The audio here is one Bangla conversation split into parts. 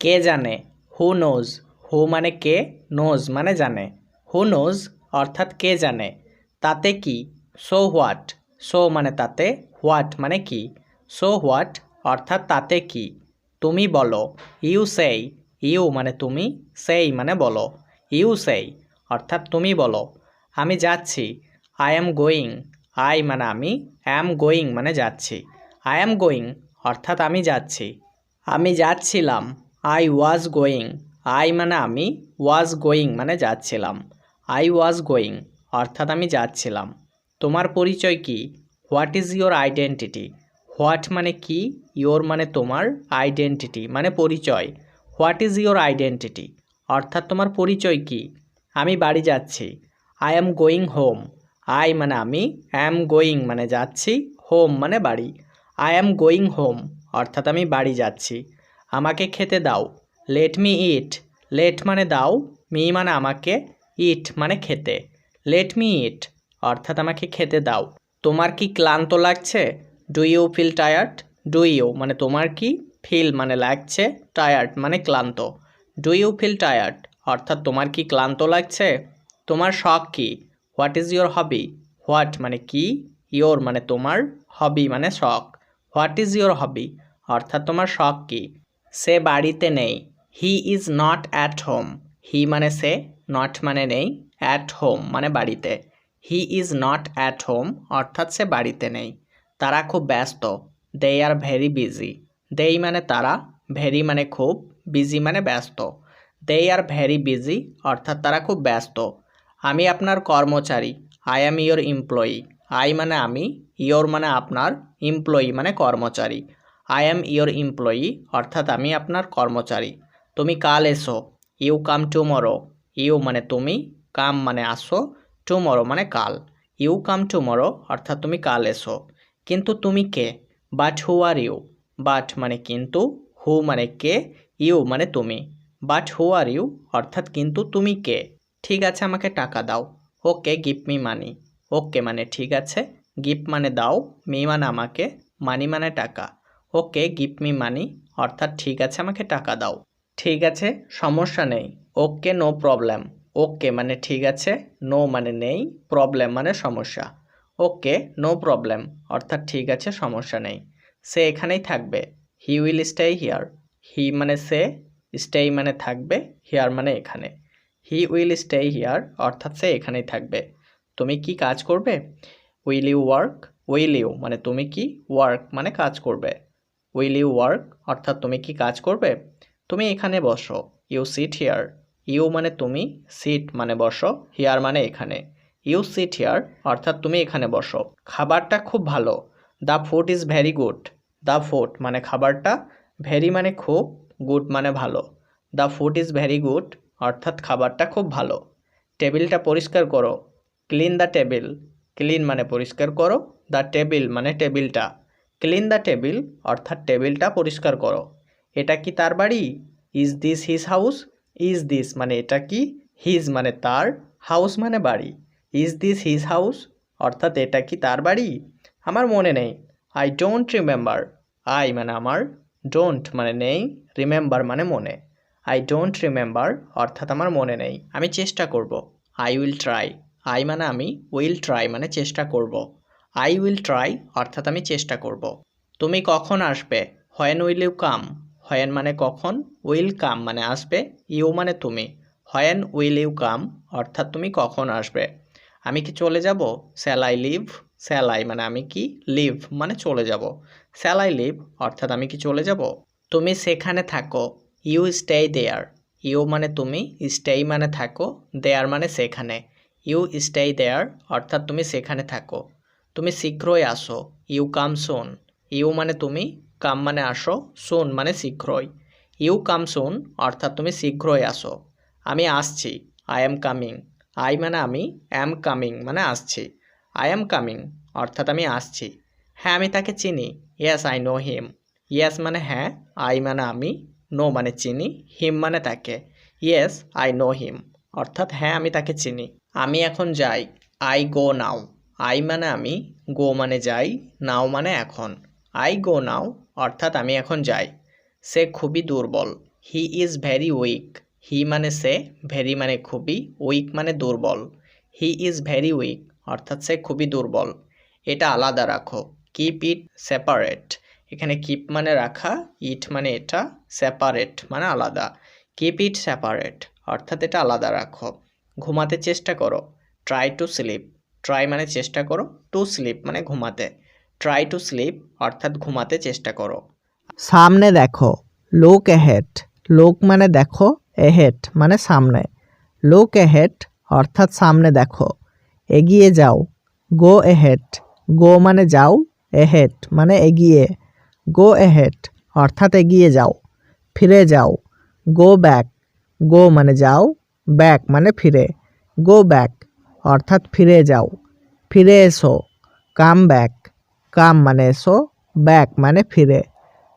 কে জানে? হু নোজ হু মানে কে? নোজ মানে জানে। হু নোজ অর্থাৎ কে জানে? তাতে কি? সো হোয়াট সো মানে তাতে। হোয়াট মানে কি? সো হোয়াট অর্থাৎ তাতে কি? তুমি বলো। ইউ সেই ইউ মানে তুমি। সেই মানে বলো। ইউ সেই অর্থাৎ তুমি বলো। আমি যাচ্ছি। আই অ্যাম গোয়িং আই মানে আমি। অ্যাম গোয়িং মানে যাচ্ছি। আই অ্যাম গোয়িং অর্থাৎ আমি যাচ্ছি। আমি যাচ্ছিলাম। আই ওয়াজ গোয়িং আই মানে আমি ওয়াজ গোয়িং মানে যাচ্ছিলাম। আই ওয়াজ গোয়িং অর্থাৎ আমি যাচ্ছিলাম। তোমার পরিচয় কি? What is your identity what মানে কি? ইয়োর মানে তোমার আইডেন্টিটি মানে পরিচয়। হোয়াট ইজ ইয়োর আইডেন্টিটি অর্থাৎ তোমার পরিচয় কি? আমি বাড়ি যাচ্ছি। I am going home I মানে আমি অ্যাম গোয়িং মানে যাচ্ছি। হোম মানে বাড়ি। আই অ্যাম গোয়িং হোম অর্থাৎ আমি বাড়ি যাচ্ছি। আমাকে খেতে দাও। লেট মি ইট লেট মানে দাও মি মানে আমাকে ইট মানে খেতে। লেট মি ইট অর্থাৎ আমাকে খেতে দাও। তোমার কি ক্লান্ত লাগছে? Do you feel tired do you মানে তোমার কি ফিল মানে লাগছে? টায়ার্ড মানে ক্লান্ত। ডু ইউ ফিল টায়ার্ড অর্থাৎ তোমার কি ক্লান্ত লাগছে? তোমার শখ কি? What is your hobby what মানে কি? ইয়োর মানে তোমার হবি মানে শখ। হোয়াট ইজ ইয়োর হবি অর্থাৎ তোমার শখ কি? সে বাড়িতে নেই। He is not at home he মানে সে নট মানে নেই। অ্যাট হোম মানে বাড়িতে। He is not at home অর্থাৎ সে বাড়িতে নেই। তারা খুব ব্যস্ত। দে আর ভেরি বিজি দেই মানে তারা ভেরি মানে খুব বিজি মানে ব্যস্ত। দে আর ভেরি বিজি অর্থাৎ তারা খুব ব্যস্ত। আমি আপনার কর্মচারী। I am your employee I মানে আমি ইয়োর মানে আপনার এমপ্লয়ি মানে কর্মচারী। আই অ্যাম ইয়োর এমপ্লয়ি অর্থাৎ আমি আপনার কর্মচারী। তুমি কাল এসো। ইউ কাম টুমরো ইউ মানে তুমি কাম মানে আসো। টুমরো মানে কাল। ইউ কাম টুমরো অর্থাৎ তুমি কাল এসো। কিন্তু তুমি কে? But who are you but মানে কিন্তু হু মানে কে? ইউ মানে তুমি। বাট হু আর ইউ অর্থাৎ কিন্তু তুমি কে? ঠিক আছে, আমাকে টাকা দাও। ওকে গিভ মি মানি ওকে মানে ঠিক আছে। গিফট মানে দাও। মি মানে আমাকে। মানি মানে টাকা। ওকে গিভ মি মানি, অর্থাৎ ঠিক আছে আমাকে টাকা দাও। ঠিক আছে, সমস্যা নেই। Okay no problem. ওকে মানে ঠিক আছে, নো মানে নেই, প্রবলেম মানে সমস্যা। ওকে নো প্রবলেম, অর্থাৎ ঠিক আছে, সমস্যা নেই। সে এখানেই থাকবে। He will stay here. He মানে সে স্টে মানে থাকবে, হিয়ার মানে এখানে। হি উইল স্টে হিয়ার, অর্থাৎ সে এখানেই থাকবে। তুমি কি কাজ করবে? Will you work? Will you মানে তুমি কি? ওয়ার্ক মানে কাজ করবে। উইল ইউ ওয়ার্ক অর্থাৎ তুমি কি কাজ করবে? তুমি এখানে বসো। ইউ সিট হিয়ার ইউ মানে তুমি সিট মানে বসো হিয়ার মানে এখানে। ইউ সিট হিয়ার অর্থাৎ তুমি এখানে বসো। খাবারটা খুব ভালো। The food is very good the food মানে খাবারটা ভেরি মানে খুব গুড মানে ভালো। The food is very good অর্থাৎ খাবারটা খুব ভালো। টেবিলটা পরিষ্কার করো। ক্লিন দ্য টেবিল ক্লিন মানে পরিষ্কার করো। দ্য টেবিল মানে টেবিলটা। ক্লিন দ্য টেবিল অর্থাৎ টেবিলটা পরিষ্কার করো। এটা কি তার বাড়ি? Is this his house is this মানে এটা কি? হিজ মানে তার হাউস মানে বাড়ি। ইজ দিস হিজ হাউস অর্থাৎ এটা কি তার বাড়ি? আমার মনে নেই। আই ডোন্ট রিমেম্বার আই মানে আমার ডোন্ট মানে নেই রিমেম্বার মানে মনে। আই ডোন্ট রিমেম্বার অর্থাৎ আমার মনে নেই। আমি চেষ্টা করব। আই উইল ট্রাই আই মানে আমি উইল ট্রাই মানে চেষ্টা করব। আই উইল ট্রাই অর্থাৎ আমি চেষ্টা করব। তুমি কখন আসবে? When will you come when মানে কখন? উইল কাম মানে আসবে। ইউ মানে তুমি। হোয়েন উইল ইউ কাম অর্থাৎ তুমি কখন আসবে? আমি কি চলে যাব? Shall I leave shall I মানে আমি কি? লিভ মানে চলে যাব। স্যাল আই লিভ অর্থাৎ আমি কি চলে যাব? তুমি সেখানে থাকো। ইউ স্টে দেয়ার ইউ মানে তুমি স্টে মানে থাকো। দেয়ার মানে সেখানে। ইউ স্টে দেয়ার অর্থাৎ তুমি সেখানে থাকো। তুমি শীঘ্রই আসো। You come soon. ইউ মানে তুমি, কাম মানে আসো, সুন মানে শীঘ্রই। ইউ কাম সুন, অর্থাৎ তুমি শীঘ্রই আসো। আমি আসছি। I am coming. আই মানে আমি, অ্যাম কামিং মানে আসছি। আই এম কামিং, অর্থাৎ আমি আসছি। হ্যাঁ আমি তাকে চিনি। Yes, I know him. Yes মানে হ্যাঁ আই মানে আমি, নো মানে চিনি। হিম মানে তাকে। Yes, I know him. অর্থাৎ হ্যাঁ আমি তাকে চিনি। আমি এখন যাই। I go now. আই মানে আমি, গো মানে যাই, নাও মানে এখন। আই গো নাও, অর্থাৎ আমি এখন যাই। সে খুবই দুর্বল। He is very weak. He মানে সে, ভেরি মানে খুবই, উইক মানে দুর্বল। হি ইজ ভেরি উইক, অর্থাৎ সে খুবই দুর্বল। এটা আলাদা রাখো। Keep it separate. এখানে কিপ মানে রাখা, ইট মানে এটা, সেপারেট মানে আলাদা। কিপ ইট সেপারেট, অর্থাৎ এটা আলাদা রাখো। ঘুমাতে চেষ্টা করো। Try to sleep. ট্রাই মানে চেষ্টা করো টু স্লিপ মানে ঘুমাতে। ট্রাই টু স্লিপ অর্থাৎ ঘুমাতে চেষ্টা করো। সামনে দেখো লোক এহেড লোক মানে দেখো এহেড মানে সামনে। লোক এহেড অর্থাৎ সামনে দেখো, এগিয়ে যাও। গো এহেড গো মানে যাও এহেড মানে এগিয়ে। গো এহেড অর্থাৎ এগিয়ে যাও, ফিরে যাও। গো ব্যাক গো মানে যাও ব্যাক মানে ফিরে। গো ব্যাক অর্থাৎ ফিরে যাও। ফিরে এসো। Come back. কাম মানে এসো, ব্যাক মানে ফিরে।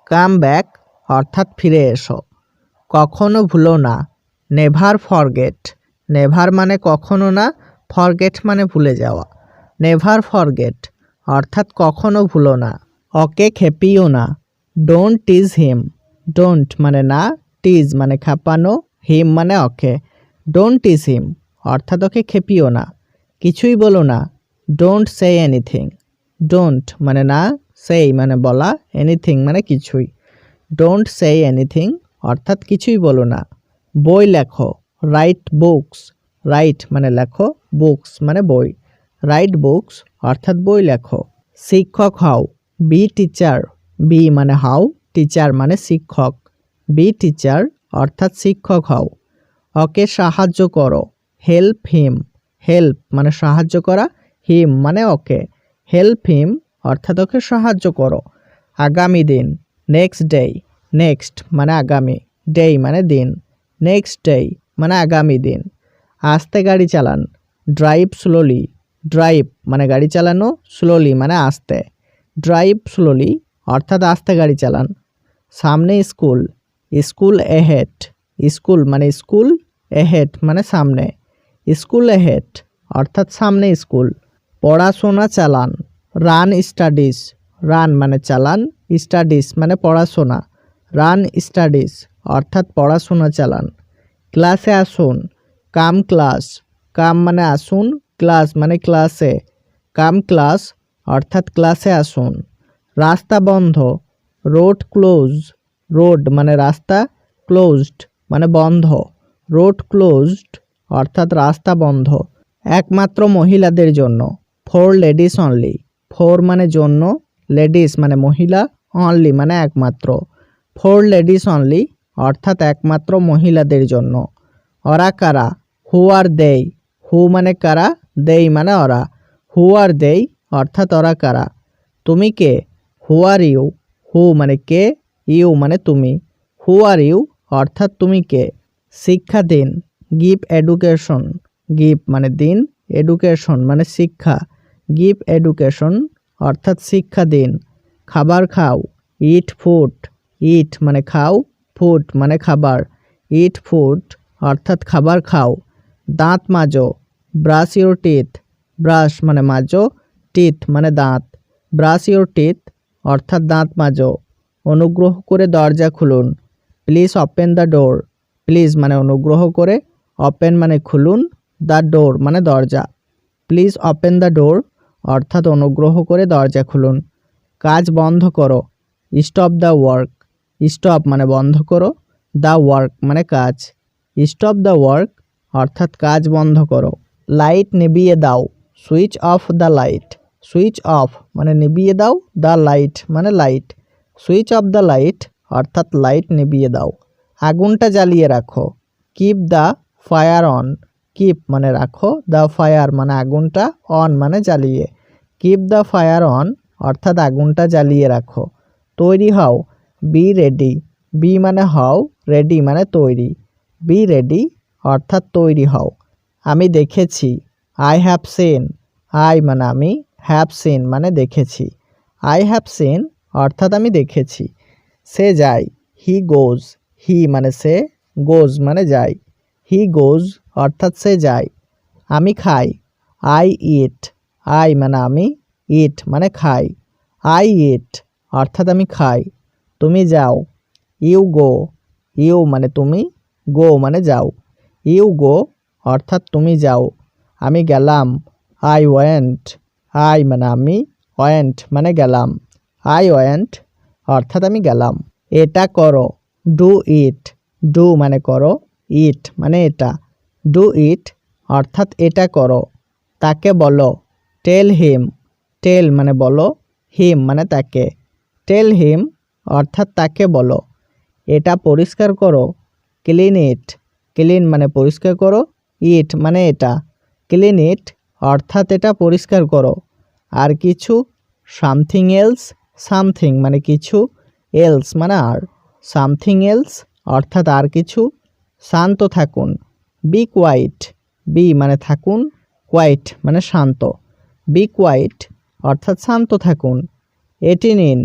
কাম ব্যাক অর্থাৎ ফিরে এসো। কখনো ভুলো না। Never forget. নেভার মানে কখনো না, ফরগেট মানে ভুলে যাওয়া। নেভার ফরগেট অর্থাৎ কখনো ভুলো না। ওকে খেপিও না। Don't tease him. ডোন্ট মানে না, টিজ মানে খাপানো, হিম মানে ওকে। ডোন্ট টিজ হিম। অর্থাৎ ওকে খেপিও না, কিছুই বলো না ডোন্ট সে এনিথিং ডোন্ট মানে না সেই মানে বলা এনিথিং মানে কিছুই ডোন্ট সে এনিথিং অর্থাৎ কিছুই বলো না, বই লেখো রাইট বুকস রাইট মানে লেখো বুকস মানে বই রাইট বুকস অর্থাৎ বই লেখো, শিক্ষক হও বি টিচার বি মানে হাও টিচার মানে শিক্ষক বি টিচার অর্থাৎ শিক্ষক হও, ওকে সাহায্য করো হেল্প হিম হেল্প মানে সাহায্য করা হিম মানে ওকে। হেল্প হিম অর্থাৎ ওকে সাহায্য করো। আগামী দিন নেক্সট ডে নেক্সট মানে আগামী ডে মানে দিন নেক্সট ডে মানে আগামী দিন। আস্তে গাড়ি চালান ড্রাইভ স্লোলি ড্রাইভ মানে গাড়ি চালানো স্লোলি মানে আস্তে। ড্রাইভ স্লোলি অর্থাৎ আস্তে গাড়ি চালান। সামনে স্কুল স্কুল এহেড স্কুল মানে স্কুল এহেড মানে সামনে। স্কুল এহেড অর্থাৎ সামনে স্কুল। পড়াশোনা চালান রান স্টাডিজ রান মানে চালান স্টাডিজ মানে পড়াশোনা রান স্টাডিজ অর্থাৎ পড়াশোনা চালান। ক্লাসে আসুন কাম ক্লাস কাম মানে আসুন ক্লাস মানে ক্লাসে কাম ক্লাস অর্থাৎ ক্লাসে আসুন। রাস্তা বন্ধ রোড ক্লোজ রোড মানে রাস্তা ক্লোজড মানে বন্ধ রোড ক্লোজড অর্থাৎ রাস্তা বন্ধ। একমাত্র মহিলাদের জন্য। ফোর লেডিস অনলি ফোর মানে জন্য লেডিস মানে মহিলা অনলি মানে একমাত্র। ফোর লেডিস অনলি অর্থাৎ একমাত্র মহিলাদের জন্য। ওরা কারা? হু আর দেই হু মানে কারা? দেই মানে ওরা। হু আর দেই অর্থাৎ ওরা কারা? তুমি কে? হু আর ইউ হু মানে কে? ইউ মানে তুমি। হু আর ইউ অর্থাৎ তুমি কে? শিক্ষা দিন গিভ এডুকেশন, গিভ মানে দিন, এডুকেশন মানে শিক্ষা, গিভ এডুকেশন অর্থাৎ শিক্ষা দিন, খাবার খাও ইট ফুড ইট মানে খাও ফুড মানে খাবার ইট ফুড অর্থাৎ খাবার খাও, দাঁত মাজো ব্রাশ ইউর টিথ ব্রাশ মানে মাজো টিথ মানে দাঁত ব্রাশ ইউর টিথ অর্থাৎ দাঁত মাজো, অনুগ্রহ করে দরজা খুলুন please open the door please মানে অনুগ্রহ করে ওপেন মানে খুলুন দ্য ডোর মানে দরজা। প্লিজ ওপেন দ্য ডোর অর্থাৎ অনুগ্রহ করে দরজা খুলুন। কাজ বন্ধ করো স্টপ দ্য ওয়ার্ক স্টপ মানে বন্ধ করো দ্য ওয়ার্ক মানে কাজ। স্টপ দ্য ওয়ার্ক অর্থাৎ কাজ বন্ধ করো। লাইট নিভিয়ে দাও switch off the light switch off মানে নিভিয়ে দাও দ্য লাইট মানে light switch off the light অর্থাৎ লাইট নিভিয়ে দাও। আগুনটা জ্বালিয়ে রাখো। Keep the fire on keep মানে রাখো দ্য ফায়ার মানে আগুনটা অন মানে জ্বালিয়ে। কিপ দ্য ফায়ার অন অর্থাৎ আগুনটা জ্বালিয়ে রাখো। তৈরি হও বি রেডি বি মানে হও রেডি মানে তৈরি। বি রেডি অর্থাৎ তৈরি হও। আমি দেখেছি। আই হ্যাভ সিন আই মানে আমি হ্যাভ সিন মানে দেখেছি। আই হ্যাভ সিন অর্থাৎ আমি দেখেছি। সে যায়। হি গোজ হি মানে সে গোজ মানে যায়। হি গোজ, অর্থাৎ সে যায়। আমি খাই। I eat. আই মানে আমি, ইট মানে খাই। আই ইট, অর্থাৎ আমি খাই। তুমি যাও। You go. ইউ মানে তুমি, গো মানে যাও। ইউ গো, অর্থাৎ তুমি যাও। আমি গেলাম। I went. আই মানে আমি, ওয়েন্ট মানে গেলাম। আই ওয়েন্ট, অর্থাৎ আমি গেলাম। এটা করো। Do it. ডু মানে করো। ইট মানে এটা। ডু ইট অর্থাৎ এটা করো। তাকে বলো। টেল হিম টেল মানে বলো। হিম মানে তাকে। টেল হিম অর্থাৎ তাকে বলো। এটা পরিষ্কার করো ক্লিন ইট ক্লিন মানে পরিষ্কার করো। ইট মানে এটা। ক্লিন ইট অর্থাৎ এটা পরিষ্কার করো। আর কিছু সামথিং এলস সামথিং মানে কিছু এলস মানে আর। সামথিং এলস অর্থাৎ আর কিছু শান্ত থাকুন। বি কোয়াইট বি মানে থাকুন। কোয়াইট মানে শান্ত। বি কোয়াইট অর্থাৎ শান্ত থাকুন। এটি নিন।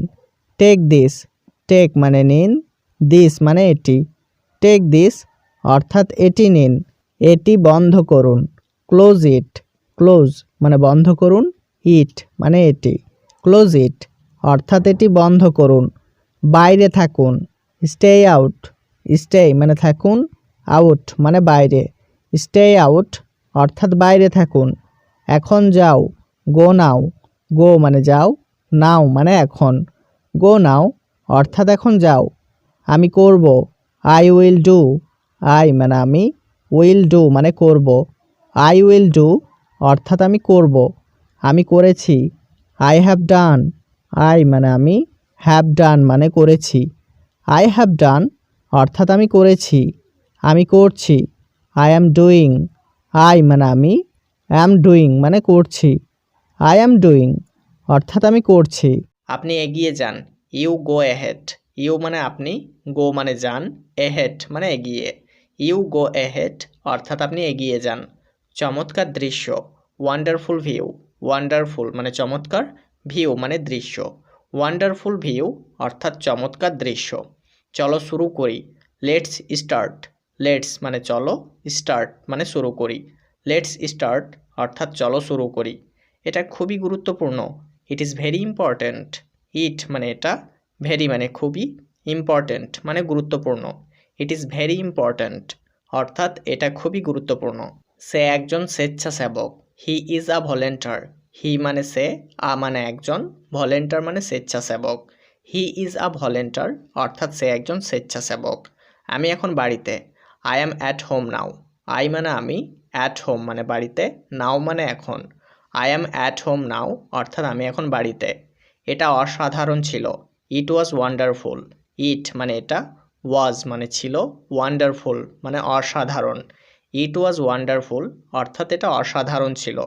টেক দিস টেক মানে নিন। দিস মানে এটি। টেক দিস অর্থাৎ এটি নিন। এটি বন্ধ করুন। ক্লোজ ইট ক্লোজ মানে বন্ধ করুন। ইট মানে এটি। ক্লোজ ইট অর্থাৎ এটি বন্ধ করুন। বাইরে থাকুন। স্টে আউট স্টে মানে থাকুন। আউট মানে বাইরে। স্টে আউট অর্থাৎ বাইরে থাকুন। এখন যাও গো নাও গো মানে যাও নাও মানে এখন। গো নাও অর্থাৎ এখন যাও। আমি করব আই উইল ডু আই মানে আমি উইল ডু মানে করব। আই উইল ডু অর্থাৎ আমি করব। আমি করেছি। আই হ্যাভ ডান আই মানে আমি হ্যাভ ডান মানে করেছি। আই হ্যাভ ডান অর্থাৎ আমি করেছি। আমি করছি। আই অ্যাম ডুইং আই মানে আমি অ্যাম ডুইং মানে করছি। আই অ্যাম ডুইং অর্থাৎ আমি করছি। আপনি এগিয়ে যান। ইউ গো এহেড ইউ মানে আপনি গো মানে যান। এহেড মানে এগিয়ে। ইউ গো এহেড অর্থাৎ আপনি এগিয়ে যান। চমৎকার দৃশ্য। ওয়ান্ডারফুল ভিউ ওয়ান্ডারফুল মানে চমৎকার। ভিউ মানে দৃশ্য। ওয়ান্ডারফুল ভিউ অর্থাৎ চমৎকার দৃশ্য। চলো শুরু করি। লেটস স্টার্ট লেটস মানে চলো স্টার্ট মানে শুরু করি। লেটস স্টার্ট অর্থাৎ চলো শুরু করি। এটা খুবই গুরুত্বপূর্ণ। It is very important it মানে এটা ভেরি মানে খুবই ইম্পর্ট্যান্ট মানে গুরুত্বপূর্ণ। ইট ইজ ভেরি ইম্পর্ট্যান্ট অর্থাৎ এটা খুবই গুরুত্বপূর্ণ। সে একজন স্বেচ্ছাসেবক। হি ইজ আ ভলেন্টার হি মানে সে, আ মানে একজন ভলেন্টার মানে স্বেচ্ছাসেবক। হি ইজ আ ভলেন্টার অর্থাৎ সে একজন স্বেচ্ছাসেবক। আমি এখন বাড়িতে। I am at home now I মানে আমি অ্যাট হোম মানে বাড়িতে নাও মানে এখন। I am at home now অর্থাৎ আমি এখন বাড়িতে। এটা অসাধারণ ছিল। ইট ওয়াজ ওয়ান্ডারফুল ইট মানে এটা ওয়াজ মানে ছিল ওয়ান্ডারফুল মানে অসাধারণ। ইট ওয়াজ ওয়ান্ডারফুল অর্থাৎ এটা অসাধারণ ছিল।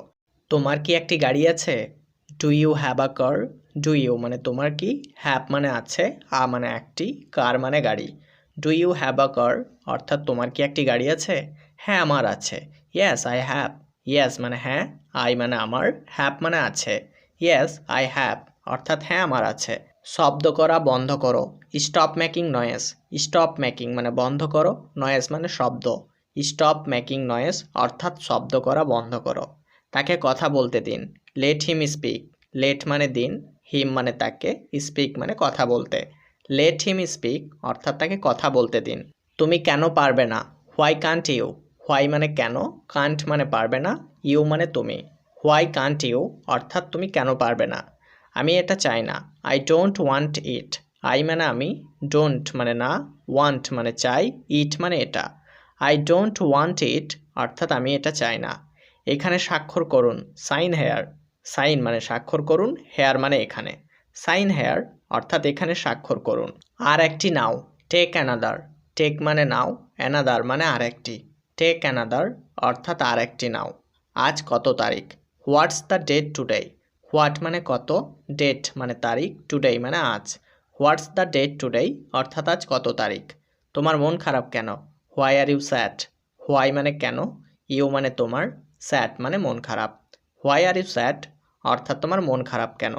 তোমার কি একটি গাড়ি আছে? Do you have a car do you মানে তোমার কি? হ্যাভ মানে আছে, আ মানে একটি, কার মানে গাড়ি? Do you have a car অর্থাৎ তোমার কি একটি গাড়ি আছে? হ্যাঁ আমার আছে। ইয়েস আই হ্যাভ ইয়েস মানে হ্যাঁ আই মানে আমার। হ্যাভ মানে আছে। ইয়েস আই হ্যাভ অর্থাৎ হ্যাঁ আমার আছে। শব্দ করা বন্ধ করো। Stop making noise stop making মানে বন্ধ করো। নয়েস মানে শব্দ। স্টপ মেকিং নয়েস অর্থাৎ শব্দ করা বন্ধ করো। তাকে কথা বলতে দিন। লেট হিম স্পিক লেট মানে দিন। হিম মানে তাকে। স্পিক মানে কথা বলতে। লেট হিম স্পিক অর্থাৎ তাকে কথা বলতে দিন। তুমি কেন পারবে না? হোয়াই কান্ট ইউ হোয়াই মানে কেন? কান্ট মানে পারবে না। ইউ মানে তুমি। হোয়াই কান্ট ইউ অর্থাৎ তুমি কেন পারবে না? আমি এটা চাই না। I don't want it I মানে আমি। ডোন্ট মানে না। ওয়ান্ট মানে চাই। ইট মানে এটা। আই ডোন্ট ওয়ান্ট ইট অর্থাৎ আমি এটা চাই না। এখানে স্বাক্ষর করুন। সাইন হেয়ার সাইন মানে স্বাক্ষর করুন। হেয়ার মানে এখানে। সাইন হেয়ার অর্থাৎ এখানে স্বাক্ষর করুন। আর একটি নাও টেক অ্যানাদার টেক মানে নাও অ্যানাদার মানে আর একটি টেক অ্যানাদার অর্থাৎ আর একটি নাও। আজ কত তারিখ? What's the date today what মানে কত? ডেট মানে তারিখ। টুডে মানে আজ। হোয়াটস দ্য ডেট টুডে অর্থাৎ আজ কত তারিখ? তোমার মন খারাপ কেন? Why are you sad why মানে কেন? ইউ মানে তোমার স্যাড মানে মন খারাপ। হোয়াই আর ইউ স্যাড অর্থাৎ তোমার মন খারাপ কেন?